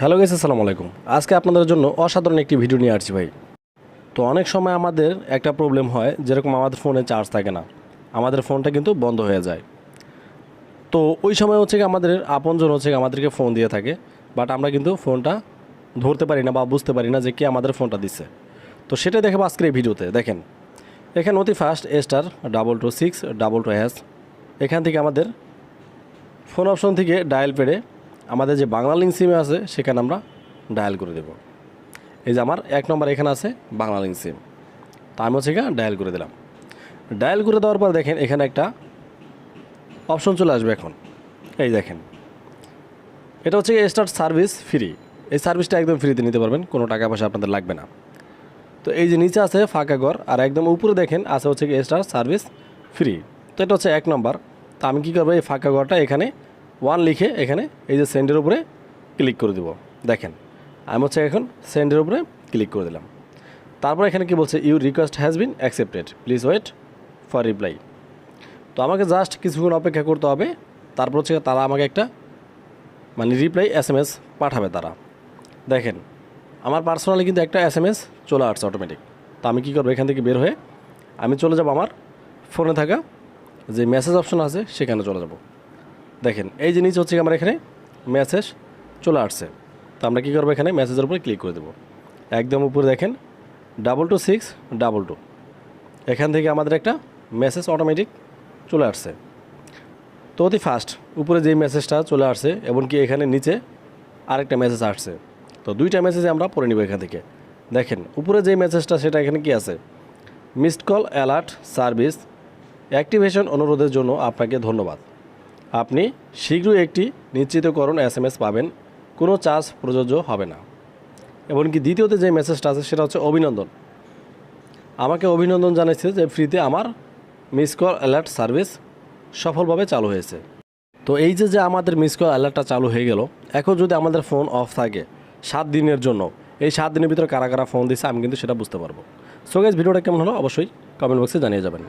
Hello guess আসসালামু আলাইকুম। আজকে আপনাদের জন্য অসাধারণ একটি ভিডিও নিয়ে আসছি ভাই। তো অনেক সময় আমাদের একটা প্রবলেম হয়, যেরকম আমাদের ফোনে চার্জ থাকে না। আমাদের ফোনটা কিন্তু বন্ধ হয়ে যায়। তো ওই সময় হচ্ছে আমাদের আপনজন হচ্ছে আমাদেরকে ফোন দিয়ে থাকে বাট আমরা কিন্তু ফোনটা ধরতে পারি না বা বুঝতে পারি না যে কে আমাদের ফোনটা দিচ্ছে। তো সেটা দেখাবো আজকের এই ভিডিওতে দেখেন, এখানে অতি first star double two six double two hash এখান থেকে আমাদের ফোন অপশন থেকে ডায়াল পেডে আমাদের যে বাংলা লিঙ্ক সিমে আছে, সেখানে আমরা ডায়াল করে দেব। এই যে আমার এক নম্বর এখানে আছে বাংলা লিঙ্ক সিম তা আমি হচ্ছে ডায়াল করে দিলাম। ডায়াল করে দেওয়ার পর দেখেন এখানে একটা অপশন চলে আসবে এখন। এই দেখেন। এটা হচ্ছে স্টার্ট সার্ভিস ফ্রি এই সার্ভিসটা একদম ফ্রিতে নিতে পারবেন, কোনো টাকা পয়সা আপনাদের লাগবে না। তো এই যে নিচে আছে ফাঁকা ঘর, আর একদম উপরে দেখেন আছে হচ্ছে স্টার সার্ভিস ফ্রি তো এটা হচ্ছে এক নম্বর তো আমি কী করব, এই ফাঁকা ঘরটা এখানে ওয়ান লিখে এখানে এই যে সেন্ডের উপরে ক্লিক করে দেবো। দেখেন, আমি হচ্ছে এখন সেন্ডের উপরে ক্লিক করে দিলাম। তারপর এখানে কি বলছে your request has been accepted please wait for reply তো আমাকে জাস্ট কিছুক্ষণ অপেক্ষা করতে হবে। তারপর হচ্ছে তারা আমাকে একটা মানে রিপ্লাই এস এম এস পাঠাবে তারা। দেখেন, আমার পার্সোনালি কিন্তু একটা এস এম এস চলে আসছে অটোমেটিক তো আমি কী করব, এখান থেকে বের হয়ে আমি চলে যাব আমার ফোনে থাকা যে মেসেজ অপশন আছে সেখানে চলে যাব। দেখেন, এই নিচে হচ্ছে আমার এখানে মেসেজ চলে আসছে। তো আমরা কী করব এখানে মেসেজের উপরে ক্লিক করে দেবো। একদম উপরে দেখেন double two six double two এখান থেকে আমাদের একটা মেসেজ অটোমেটিক চলে আসছে। তো অতি ফাস্ট উপরে যেই মেসেজটা চলে আসছে এবং কি এখানে নিচে আরেকটা মেসেজ আসছে। তো দুইটা মেসেজ আমরা পড়ে নিব এখান থেকে। দেখেন, উপরে যেই মেসেজটা সেটা এখানে কি আছে? Missed call alert service activation অনুরোধের জন্য আপনাকে ধন্যবাদ। আপনি শীঘ্রই একটি নিশ্চিতকরণ এস এম এস পাবেন, কোনো চার্জ প্রযোজ্য হবে না। এমনকি দ্বিতীয়তে যে মেসেজটা আছে সেটা হচ্ছে অভিনন্দন। আমাকে অভিনন্দন জানাইছে যে ফ্রিতে আমার মিস কল অ্যালার্ট সার্ভিস সফলভাবে চালু হয়েছে। তো এই যে যে আমাদের মিস কল অ্যালার্টটা চালু হয়ে গেল, এখন যদি আমাদের ফোন অফ থাকে সাত দিনের জন্য, এই সাত দিনের ভিতরে কারা কারা ফোন দিচ্ছে আমি কিন্তু সেটা বুঝতে পারব। সো গাইজ ভিডিওটা কেমন হলো অবশ্যই কমেন্ট বক্সে জানিয়ে যাবেন।